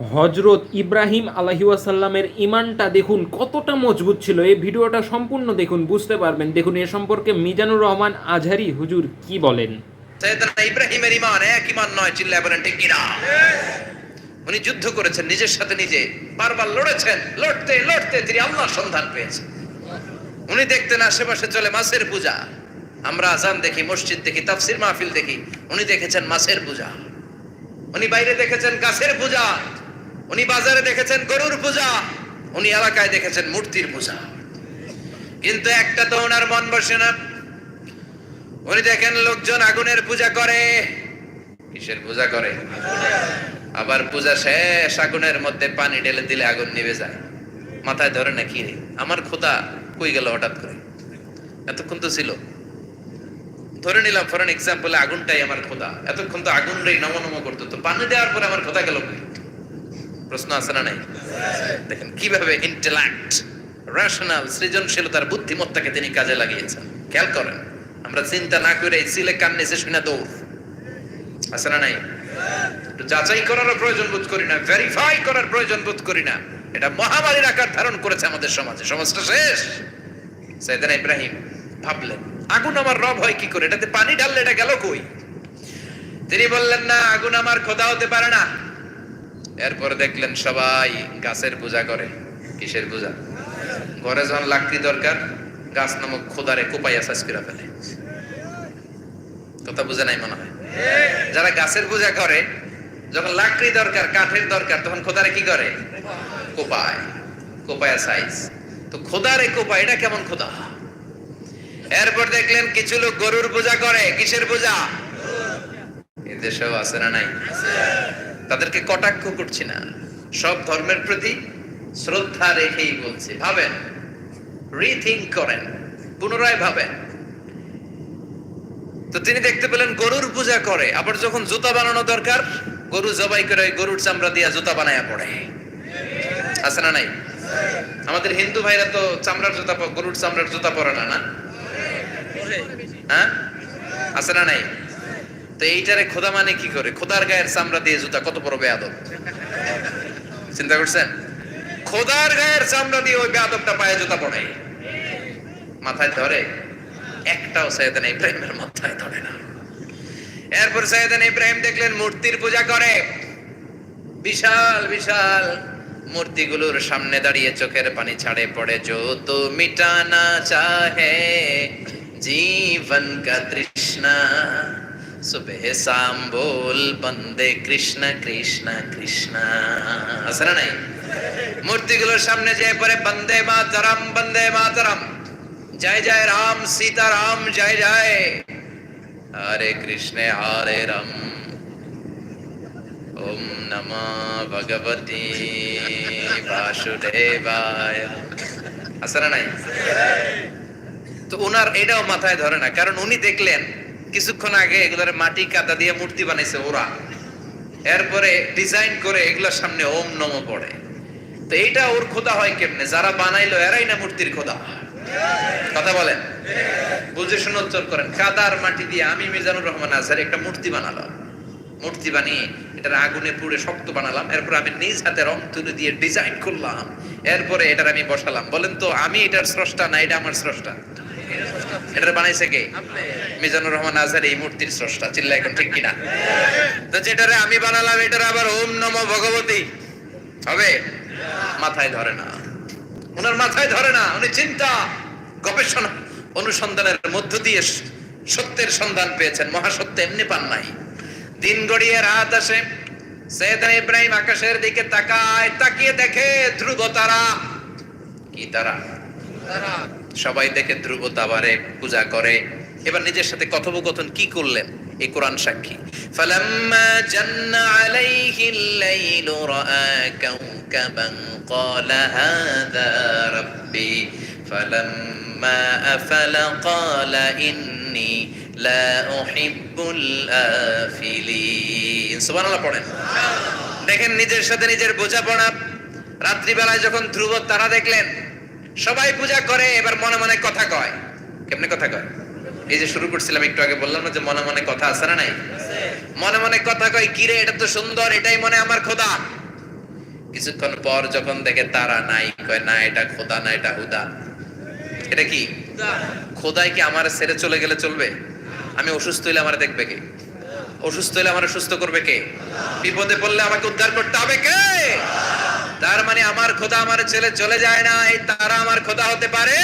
হজরত ইব্রাহিম আলহিউসাল্লামের ইমানটা দেখুন কতটা মজবুত ছিল। এই ভিডিওটা সম্পূর্ণ দেখুন, বুঝতে পারবেন। দেখুন, এ সম্পর্কে মিজানুর রহমান আজহারি হুজুর কি বলেন। সৈয়দনা ইব্রাহিমের ইমান এক ইমান নয়, চিল্লায় বলেন, ঠিক কিনা? উনি যুদ্ধ করেছেন, নিজের সাথে নিজে। বারবার লড়েছেন, লড়তে লড়তে তিনি আল্লাহর সন্ধান পেয়েছেন। উনি দেখতেন আশেপাশে চলে মাছের পূজা। আমরা আজান দেখি, মসজিদ দেখি, তাফসির মাহফিল দেখি। উনি দেখেছেন মাছের পূজা। উনি বাইরে দেখেছেন গাছের পূজা। উনি বাজারে দেখেছেন গরুর পূজা, উনি এলাকায় দেখেছেন মূর্তির পূজা। কিন্তু একটা তো ওনার মন বসে না। উনি দেখেন লোকজন আগুনের পূজা করে। কিসের পূজা করে? আবার পূজা শেষ, আগুনের মধ্যে পানি ঢেলে দিলে আগুন নিভে যায়। মাথায় ধরে না, কি আমার খোদা কই গেল হঠাৎ করে? এতক্ষণ তো ছিল। ধরে নিলাম ফর এক্সাম্পল আগুনটাই আমার খোদা এতক্ষণ তো আগুন রে নম নম করতো। তো পানি দেওয়ার পরে আমার খোদা গেল কই? প্রশ্ন আছে না নাই? দেখেন, কীভাবে ইন্টেলেক্ট রেশনাল সৃজনশীলতার বুদ্ধিমত্তাকে তিনি কাজে লাগিয়েছেন। খেয়াল করেন, আমরা চিন্তা না করে সিলে কান নিচে শুনে দৌড়। আছে না নাই? যাচাই করার প্রয়োজন বোধ করি না ভেরিফাই করার প্রয়োজন বোধ করি না। এটা মহামারীর আকার ধারণ করেছে আমাদের সমাজে। সমাজটা শেষ। সাইদানা ইব্রাহিম ভাবলেন, আগুন আমার রব হয় কি করে? এটাতে পানি ঢাললে এটা গেল কই? তিনি বললেন, না, আগুন আমার খোদা হতে পারে না। এরপর দেখলেন সবাই গাছের পূজা করে। কিসের পূজা? ঘরে যখন লাকড়ি দরকার, গাছ নামক খোদারে কোপাইয়া সাজ করে ফেলে। কথা বুঝে নাই মনে হয়? যারা গাছের পূজা করে, যখন লাকড়ি দরকার, কাঠের দরকার, তখন খোদারে কি করে? কোপায়। কোপায়া সাইজ। তো খোদারে কোপায়, এটা কেমন খোদা? এরপর দেখলেন কিছু লোক গরুর পূজা করে। কিসের পূজা? এদেশেও আছে না নাই? তাদেরকে কটাক্ষ করছি না। সব ধর্মের প্রতি শ্রদ্ধা রেখেই বলছি, ভাবেন রিথিঙ্ক করেন, পুনরায় ভাবেন। তো তিনি দেখতে পেলেন গরুর পূজা করে, আবার যখন জুতা বানানো দরকার, গরু জবাই করে গরুর চামড়া দিয়ে জুতা বানায়া পড়ে। আছে না নাই? আমাদের হিন্দু ভাইরা তো চামড়ার জুতা গরুর চামড়ার জুতা পরে না না? হ্যাঁ? আছে না নাই? তো এইটারে খোদা মানে কি করে? খোদার গায়ের চামড়া দিয়ে জুতা, কত বড় বেয়াদব? চিন্তা করছেন? খোদার গায়ের চামড়া দিয়ে ওই বেয়াদবটা পায়ে জুতা পড়ে। মাথায় ধরে? একটাও সৈয়দান ইব্রাহিমের মাথায় ধরে না। এরপর সৈয়দান ইব্রাহিম দেখলেন মূর্তির পূজা করে। বিশাল বিশাল মূর্তিগুলোর সামনে দাঁড়িয়ে চোখের পানি ছাড়ে পড়ে। যত মিটানা চাহে, জীবন কা তৃষ্ণা। সুবহে সাম্বুল বন্দে কৃষ্ণ কৃষ্ণ কৃষ্ণ আছে না নাই মূর্তিগুলোর সামনে যে পরে বন্দে মাতরম বন্দে মাতরম জয় জয় রাম সীতা রাম জয় জয় হরে কৃষ্ণে হরে রাম ওম নম ভগবতী বাসুদেবায় আছে নাই তো উনার এটাও মাথায় ধরে না কারণ উনি দেখলেন কিছুক্ষণ আগে এগুলোর মাটি কাদা দিয়ে মূর্তি বানাইছে ওরা। এরপরে ডিজাইন করে এগুলোর সামনে ওম নম পড়ে। তো এইটা ওর খোদা হয় কেমনে? যারা বানাইলো এরাই না মূর্তির খোদা। কথা বলেন। বুঝে শুনে উত্তর করেন। কাদার মাটি দিয়ে আমি মিজানুর রহমান আজহার একটা মূর্তি বানালাম মূর্তি বানিয়ে এটার আগুনে পুড়ে শক্ত বানালাম। এরপর আমি নিজ হাতে রং তুলে দিয়ে ডিজাইন করলাম। এরপরে এটার আমি বসালাম। বলেন তো, আমি এটার স্রষ্টা না, এটা আমার স্রষ্টা? অনুসন্ধানের মধ্য দিয়ে সত্যের সন্ধান পেয়েছেন। মহাসত্য এমনি পান নাই। দিন গড়িয়ে রাত আসে ইব্রাহিম আকাশের দিকে তাকায়, তাকিয়ে দেখে ধ্রুব তারা। কি তারা? সবাই দেখে ধ্রুব তাবারে পূজা করে এবার নিজের সাথে কথোপকথন কি করলেন এই কোরআন সাক্ষী فلما جن عليه الليل رأى كوكبا قال هذا ربي فلما أفل قال إني لا أحب الآفلين سبحان الله পড়েন দেখেন নিজের সাথে নিজের বোঝাপড়া রাত্রিবেলায় যখন ধ্রুব তারা দেখলেন সবাই পূজা করে, এবার মনে মনে কথা কয়। কেমনে কথা কয়? এই যে শুরু করছিলাম, একটু আগে বললাম না যে মনে মনে কথা আছে না নাই? মনে মনে কথা কয়, কিরে, এটা তো সুন্দর, এটাই মনে আমার খোদা। কিছুক্ষণ পর যখন দেখে তারা নাই, কয়, না, এটা খোদা না, এটা হুদা। এটা কি? খোদাই কি আমার ছেড়ে চলে গেলে চলবে? আমি অসুস্থ হইলে আমার দেখবে কে? অসুস্থ হইলে আমার সুস্থ করবে কে? বিপদে পড়লে আমাকে উদ্ধার করতে হবে কে? তার মানে আমার খোদা আমার ছেলে চলে যায় না এই তারা আমার খোদা হতে পারে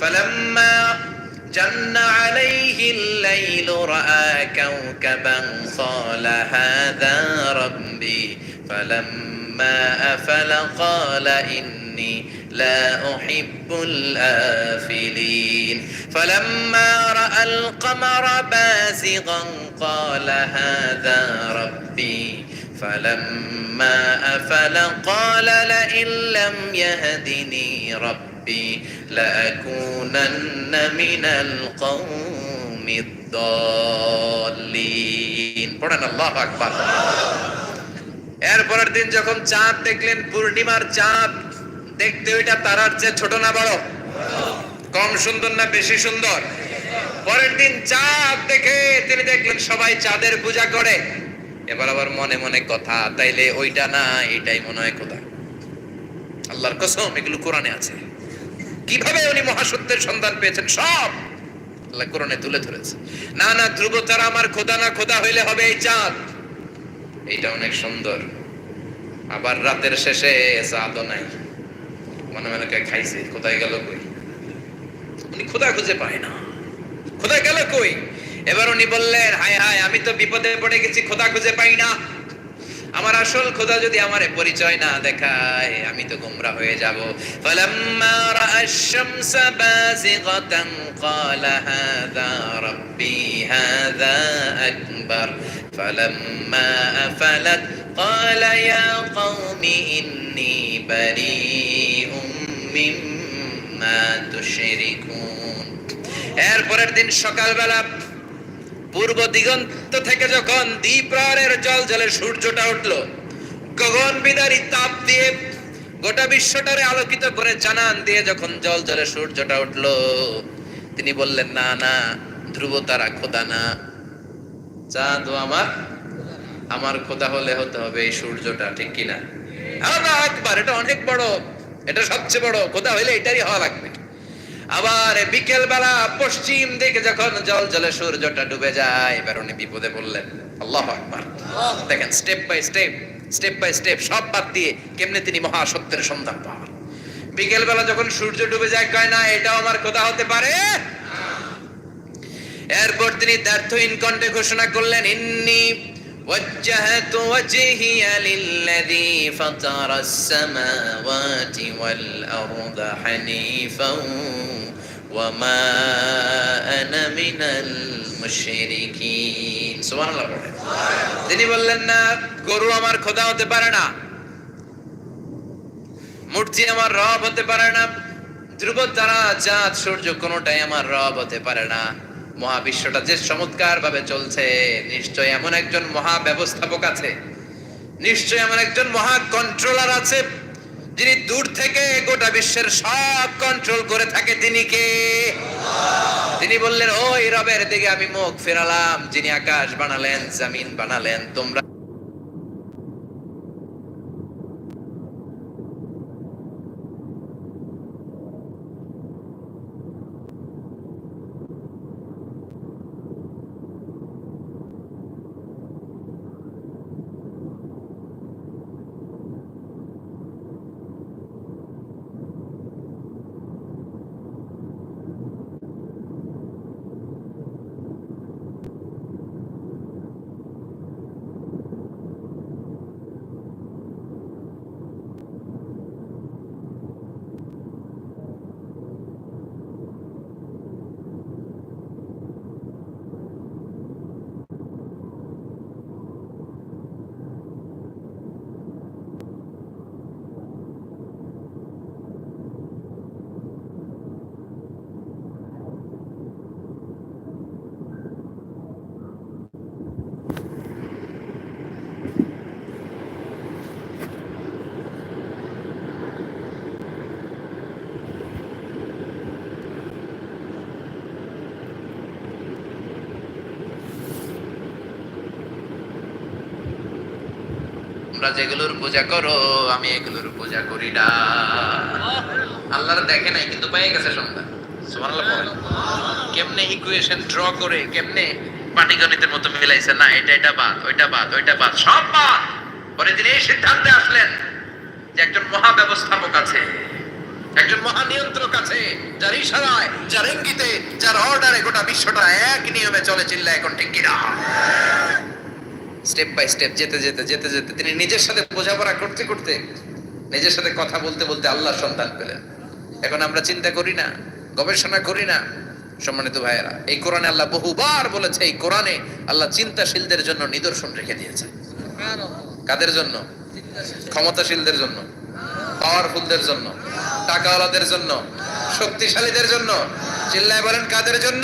فلما جن عليه الليل رأى كوكبا قال هذا ربي فلما أفل قال إني لا أحب الآفلين فلما رأى القمر بازغا قال هذا ربي فلما أفل قال لئن لم يهدني ربي لأكونن من القوم الضالين পড়েন আল্লাহ আকবার এরপরের দিন যখন চাঁদ দেখলেন পূর্ণিমার চাঁদ দেখতে ওইটা তারার চেয়ে ছোট না বড় কম সুন্দর না বেশি সুন্দর পরের দিন চাঁদ দেখে তিনি দেখলেন সবাই চাঁদের পূজা করে এবার আবার মনে মনে কথা, তাইলে ওইটা না, এটাই মনে হয় খোদা। আল্লাহর কসম, এগুলো কোরআনে আছে। কীভাবে উনি মহাসত্যের সন্ধান পেয়েছেন? সব আল্লাহ কোরআনে তুলে ধরেছে। না না ধ্রুব তারা আমার খোদা না, খোদা হইলে হবে এই চাঁদ। এইটা অনেক সুন্দর। আবার রাতের শেষে চাঁদও নাই। মনে মনে খাইছে কোথায় গেল কই? উনি খোদা খুঁজে পায় না। খোদা গেল কই? এবার উনি বললেন, হায় হায়, আমি তো বিপদে পড়ে গেছি, খোদা খুঁজে পাই না। আমার আসল খোদা যদি আমারে পরিচয় না দেখায়, আমি তো গুমরা হয়ে যাব। এরপরের দিন সকালবেলা পূর্ব দিগন্ত থেকে যখন দ্বীপ্রহরের জল জলে সূর্যটা উঠল, গগন বিদারী তাপ দিয়ে গোটা বিশ্বটারে আলোকিত করে জানান দিয়ে যখন জল জলে সূর্যটা উঠল, তিনি বললেন, না না, ধ্রুব তারা খোদা না। চাঁদ আমার আমার খোদা হলে হতে হবে এই সূর্যটা, ঠিক কিনা আল্লাহু আকবার, এটা অনেক বড়, এটা সবচেয়ে বড়, খোদা হইলে এটারই হওয়া লাগবে। আবার বিকেল বেলা পশ্চিম দিকে যখন জল জলে সূর্যটা ডুবে যায় এবার উনি বিপদে পড়লেন। আল্লাহ আকবার। দেখেন step by step step by step সব বাদ দিয়ে কেমনে তিনি মহাসত্যের সন্ধান পান। বিকেল বেলা যখন সূর্য ডুবে যায়, কয়, না, এটাও আমার খোদা হতে পারে? এরপর তিনি দ্ব্যর্থহীন কণ্ঠে ঘোষণা করলেন, ইন্নি وجهت وجهي للذي فطر السماوات والأرض حنيفا وما أنا من المشركين سبحان الله পড়ে। তিনি বললেন না গরু আমার খোদা হতে পারে না মূর্তি আমার রব হতে পারে না ধ্রুব তারা চাঁদ সূর্য কোনোটাই আমার রব হতে পারে না মহাবিশ্বটা যে চমৎকার ভাবে চলছে, নিশ্চয় এমন একজন মহা ব্যবস্থাপক আছে, নিশ্চয় এমন একজন মহা কন্ট্রোলার আছে, যিনি দূর থেকে গোটা বিশ্বের সব কন্ট্রোল করে থাকে। তিনি কে? তিনি বললেন, ওই রবের দিকে আমি মুখ ফেরালাম, যিনি আকাশ বানালেন, জামিন বানালেন, তোমরা তোমরা যেগুলোর পূজা করো, আমি এগুলোর পূজা করি না। আল্লাহর দেখে নাই, কিন্তু পেয়ে গেছে সন্তান কেমনে ইকুয়েশন ড্র করে, কেমনে পাটিগণিতের মতো মিলাইছে? না, এটা এটা বাদ, ওইটা বাদ ওইটা বাদ, সব বাদ। পরে তিনি এই সিদ্ধান্তে আসলেন যে একজন মহা ব্যবস্থাপক আছে, একজন মহা নিয়ন্ত্রক আছে, যার ইশারায়, যার ইঙ্গিতে, যার অর্ডারে গোটা বিশ্বটা এক নিয়মে চলে চিল্লা এখন ঠিক কিনা? স্টেপ বাই স্টেপ যেতে যেতে যেতে যেতে। তিনি নিজের সাথে বোঝাপড়া করতে করতে, নিজের সাথে কথা বলতে বলতে আল্লাহ সন্তান পেলেন। এখন আমরা চিন্তা করি না, গবেষণা করি না, সম্মানিত ভাইয়েরা। এই কোরআনে আল্লাহ বহুবার বলেছে, এই কোরআনে আল্লাহ চিন্তাশীলদের জন্য নিদর্শন রেখে দিয়েছে। কাদের জন্য? ক্ষমতাশীলদের জন্য পাওয়ারফুলদের জন্য, টাকাওয়ালাদের জন্য, শক্তিশালীদের জন্য। চিল্লায় বলেন, কাদের জন্য?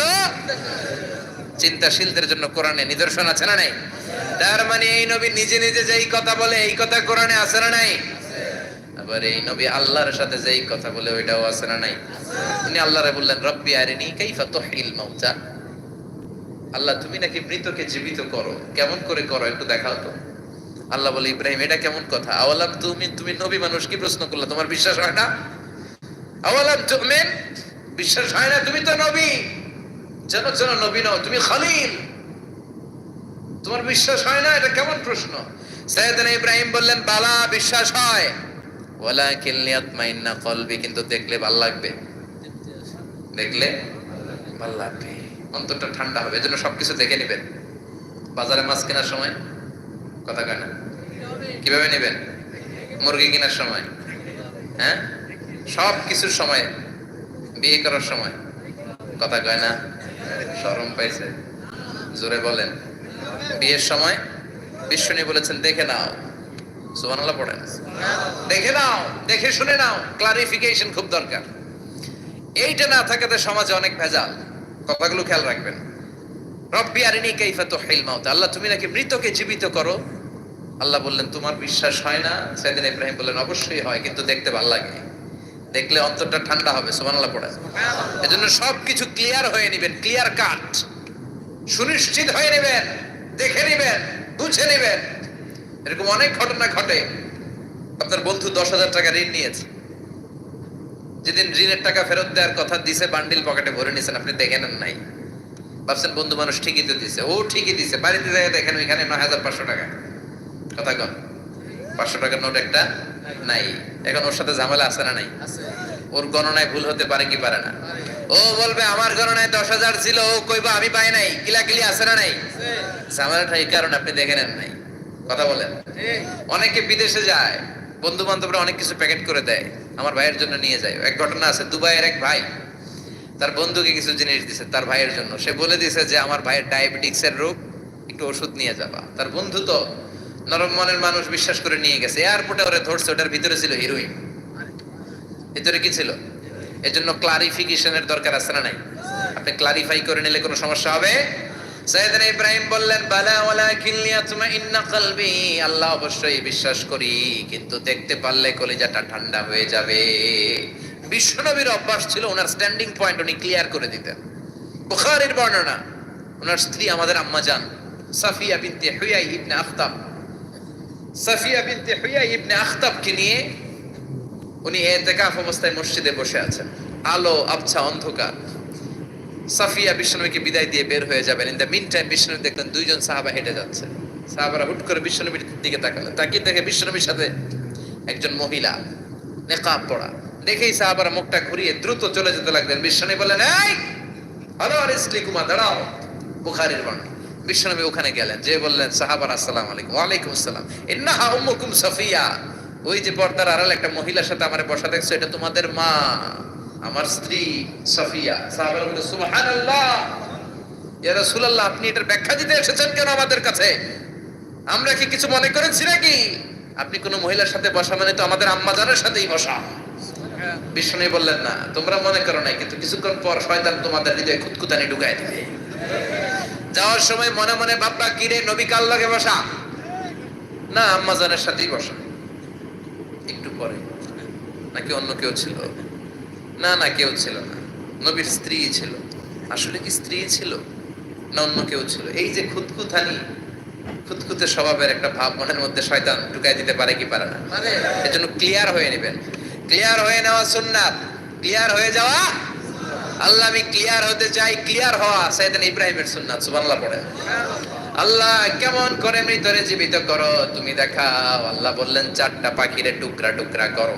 চিন্তাশীলদের জন্য কোরআনে নিদর্শন আছে না নাই? তার মানে এই নবী নিজে নিজে যেই কথা বলে, এই কথা কোরআনে আছে না নাই? আবার এই নবী আল্লাহর সাথে যেই কথা বলে, ওইটাও আছে না নাই? উনি আল্লাহরে বললেন, রব্বি আরিনি কাইফা তুহিল মাউতা। আল্লাহ, তুমি নাকি মৃতকে জীবিত করো। কেমন করে করো, একটু দেখাও তো। আল্লাহ বলে, ইব্রাহিম, এটা কেমন কথা? আওয়ালাম তুমি তুমি নবী মানুষ, কি প্রশ্ন করলে? তোমার বিশ্বাস হয় না? আওয়ালাম তুমিন, বিশ্বাস হয় না, তুমি তো নবী। যেন যেন নবী নও, তুমি খলিল। তোমার বিশ্বাস হয় না? এটা কেমন প্রশ্ন? ইব্রাহিম বললেন, বালা, বিশ্বাস হয়। ওয়ালাকিন লিয়াতমাইন্না কলবি, কিন্তু দেখলে ভালো লাগবে। দেখলে ভালো লাগবে। অন্তরটা ঠান্ডা হবে, এজন্য সবকিছু দেখে নেবেন। বাজারে মাছ কেনার সময়? কথা কীভাবে নেবেন? মুরগি কেনার সময়? হ্যাঁ? সময়, বিয়ে করার সময়? কথা কয় না? শরম পাইছে। জোরে বলেন, বিয়ের সময় বিশ্বনী বলেছেন, দেখে নাও। সুবহানাল্লাহ পড়েন। দেখে নাও, দেখে শুনে নাও ক্লারিফিকেশন খুব দরকার। এইটা না থাকাতে সমাজে অনেক ভেজাল। কথাগুলো খেয়াল রাখবেন। রব্বি আরিনি কাইফা তুহিল মাউত। আল্লাহ, তুমি নাকি মৃতকে জীবিত করো? আল্লাহ বললেন, তোমার বিশ্বাস হয় না? সেদিন ইব্রাহিম বললেন, অবশ্যই হয়, কিন্তু দেখতে ভালো লাগে। দেখলে অন্তরটা ঠান্ডা হবে, সুবহানাল্লাহ পড়েন এজন্য সবকিছু ক্লিয়ার হয়ে নেবেন ক্লিয়ার কাট সুনিশ্চিত হয়ে নেবেন, দেখে নেবেন, বুঝে নেবেন। এরকম অনেক ঘটনা ঘটে। আপনার বন্ধু দশ হাজার টাকা ঋণ নিয়েছে। যেদিন ঋণের টাকা ফেরত দেওয়ার কথা দিছে বান্ডিল পকেটে ভরে নিয়েছেন আপনি দেখে নেন নাই। ভাবছেন বন্ধু মানুষ ঠিকই তো দিছে। ও ঠিকই দিছে। বাড়িতে যায় দেখেন ওইখানে নয় হাজার পাঁচশো টাকা। কথা কন। পাঁচশো টাকার নোট একটা নাই। এখন ওর সাথে ঝামেলা আছে না নাই? ওর গণনায় ভুল হতে পারে কি পারে না। ও বলবে আমার গণনায় দশ হাজার ছিল ও কইবা আমি পাই নাই। কিলা কিলি আছে না নাই? ঝামেলাটা এই কারণে আপনি দেখে নেন নাই। কথা বলেন। অনেকে বিদেশে যায় বন্ধু বান্ধবরা অনেক কিছু প্যাকেট করে দেয় আমার ভাইয়ের জন্য নিয়ে যায়। এক ঘটনা আছে দুবাইয়ের এক ভাই তার বন্ধুকে কিছু জিনিস দিছে তার ভাইয়ের জন্য। সে বলে দিছে যে আমার ভাইয়ের ডায়াবেটিক্স এর রোগ একটু ওষুধ নিয়ে যাবা। তার বন্ধু তো নরম মনের মানুষ বিশ্বাস করে নিয়ে গেছে। এয়ারপোর্টে ওরে ধরছে, ওটার ভিতরে ছিল হিরোইন ভিতরে কি ছিল? এজন্য ক্লারিফিকেশনের দরকার আছে না নাই? আপনি ক্লারিফাই করে নিলে কোনো সমস্যা হবে? সাইয়েদনা ইব্রাহিম বললেন, বালা ওয়ালাকিন লিয়াতমাইন্না কলবি। আল্লাহ অবশ্যই বিশ্বাস করি, কিন্তু দেখতে পারলে কলিজাটা ঠান্ডা হয়ে যাবে। বিশ্বনবীর অভ্যাস ছিল ওনার স্ট্যান্ডিং পয়েন্ট উনি ক্লিয়ার করে দিতেন। বুখারীর বর্ণনা, ওনার স্ত্রী আমাদের আম্মা জান, সাফিয়া বিনতে হুয়াই ইবনে আখতাব। সাফিয়া বিনতে হুয়াই ইবনে আখতাবকে নিয়ে উনি এতেকাফ অবস্থায় মসজিদে বসে আছেন। আলো, আবছা, অন্ধকার। সাফিয়া বিষ্ণুকে বিদায় দিয়ে বের হয়ে যাবেন। ইন দ্য মিন টাইম বিষ্ণু দেখলেন দুইজন সাহাবা হেঁটে যাচ্ছে। সাহাবারা হুট করে বিষ্ণুবীর দিকে তাকালেন। তাকিয়ে দেখে বিষ্ণুবীর সাথে একজন মহিলা নেকাব পড়া। দেখেই সাহাবারা মুখটা ঘুরিয়ে দ্রুত চলে যেতে লাগলেন। বিষ্ণু বললেন, এই হ্যালো আরিসলি কুমার দাঁড়াও। বুখারীর বর্ণনা। বিশ্বনবী ওখানে গেলেন, যে বললেন, সাহাবার, আসসালাম আলাইকুম। ওয়ালাইকুম আসসালাম। ইন্নাহা উম্মুকুম সাফিয়া। ওই যে পর্দার আড়াল একটা মহিলার সাথে আমার বসা দেখছ, এটা তোমাদের মা। আমার স্ত্রী সাফিয়া। সাহাবার বলে সুবহানাল্লাহ। ইয়া রাসূলুল্লাহ, আপনি এটার ব্যাখ্যা দিতে এসেছেন কেন আমাদের কাছে? আমরা কি কিছু মনে করেছি নাকি? আপনি কোন মহিলার সাথে বসা মানে তো আমাদের আম্মা জানের সাথেই বসা। বিষ্ণু বললেন, না, তোমরা মনে করো নাই, কিন্তু কিছুক্ষণ পর শয়তান তোমাদের হৃদয়ে খুতকুতানি ঢুকাই দিবে। যাওয়ার সময় মনে মনে ভাববা কিরে নবী কাল লাগে বসা? না আম্মা জানের সাথেই বসা। একটু পরে। নাকি অন্য কেউ ছিল? না না কেউ ছিল না। নবীর স্ত্রী ছিল। আসলে কি স্ত্রী ছিল? না অন্য কেউ ছিল। এই যে খুতকুথানি খুঁতখুতে স্বভাবের একটা ভাব মনের মধ্যে শয়তান ঢুকাই দিতে পারে কি পারে না। এর জন্য ক্লিয়ার হয়ে নেবেন। ক্লিয়ার হয়ে নেওয়া সুন্নাত। ক্লিয়ার হয়ে যাওয়া আল্লাহ, আমি ক্লিয়ার হতে চাই ক্লিয়ার হওয়া সাইদান ইব্রাহিমের সুন্নাত, সুবহানাল্লাহ পড়ে। আল্লাহ, কেমন করে মৃতরে জীবিত করো? তুমি দেখাও। আল্লাহ বললেন, চারটা পাখিরে টুকরা টুকরা করো।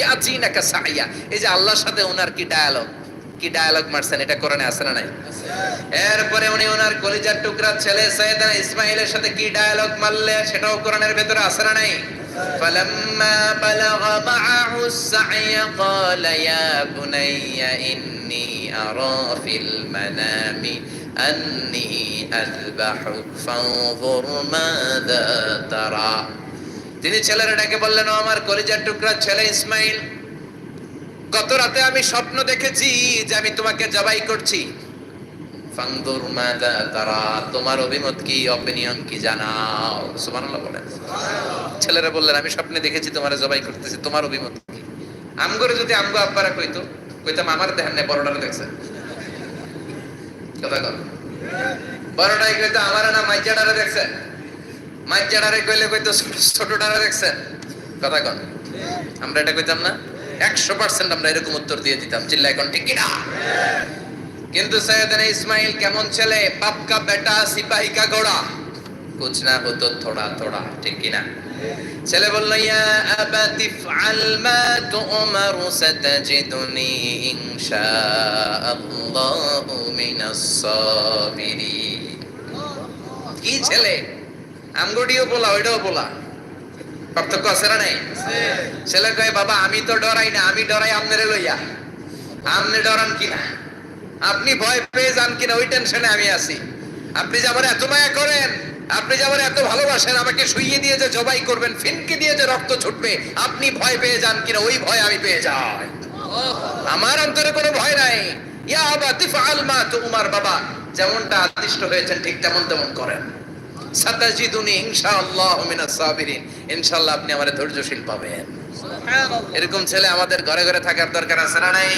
ইয়াজিনাকা সাইয়া এই যে আল্লাহর সাথে ওনার কি ডায়ালগ কি ডায়ালগ মারছেন এটা কোরআনে আছে না নাই এরপরে উনি ওনার কলিজার টুকরা ছেলে সৈয়দানা ইসমাইলের সাথে কি ডায়ালগ মারলে সেটাও কোরআনের ভেতরে আছে না নাই فلما بلغ معه السعي قال يا بني إني أرى في المنام أني أذبحك فانظر ماذا ترى তিনি ছেলেরা ডেকে বললেন আমার কলিজার টুকরা ছেলে ইসমাইল, গত রাতে আমি স্বপ্ন দেখেছি যে আমি তোমাকে জবাই করছি। তোমার অভিমত কি অপিনিয়ন কি জানাও? সুবহানাল্লাহ বলেন। ছেলেরা বললেন, আমি স্বপ্নে দেখেছি তোমার জবাই করতেছি, তোমার অভিমত কি? আমগরে যদি আমগো আব্বারা কইতো, কইতাম, আমার দেখেন না বড়টারে দেখছে। কথা কর বড়টাই কইতো, আমার না মাইজাডারে দেখছে। মাইজাডারে কইলে কইতো ছোটটারে দেখছেন? কথা কন। আমরা এটা কইতাম না? একশো পার্সেন্ট আমরা এরকম উত্তর দিয়ে দিতাম। চিল্লা এখন, ঠিক কিনা? কিন্তু সৈয়দনা ইসমাইল কেমন ছেলে? বাপ কা বেটা সিপাহী কা ঘোড়া। কুছ না হতো থোড়া থোড়া, ঠিক কিনা? ছেলে বলল, ইয়া আবাতি ফআল মা তুমারু সাতাজিদুনি ইনশাআল্লাহু মিনাস সাবিরিন। কি ছেলে? আমগডিও বলা ওইটাও বলা পার্থক্য আছে না নাই? ছেলে কয় বাবা আমি তো ডরাই না আমি ডরাই আমনেরে লইয়া। আমনে ডরান কিনা? আপনি ভয় পেয়ে যান কিনা ওই টেনশনে আমি আছি। আপনি যে আমার এত মায়া করেন আপনি যে আমার এত ভালোবাসেন আমাকে শুইয়ে দিয়ে যে জবাই করবেন ফিনকে দিয়ে যে রক্ত ছুটবে আপনি ভয় পেয়ে যান কিনা ওই ভয় আমি পেয়ে যাই। আমার অন্তরে কোনো ভয় নাই। ইয়া আবা তিফআল মা তুমার বাবা। যেমনটা আদিষ্ট হয়েছেন ঠিক তেমন তেমন করেন। সাতাজিদুনি ইনশাআল্লাহ মিনাস সাবিরিন। ইনশাআল্লাহ আপনি আমারে ধৈর্যশীল পাবেন। এরকম ছেলে আমাদের ঘরে ঘরে থাকার দরকার আছে না নাই?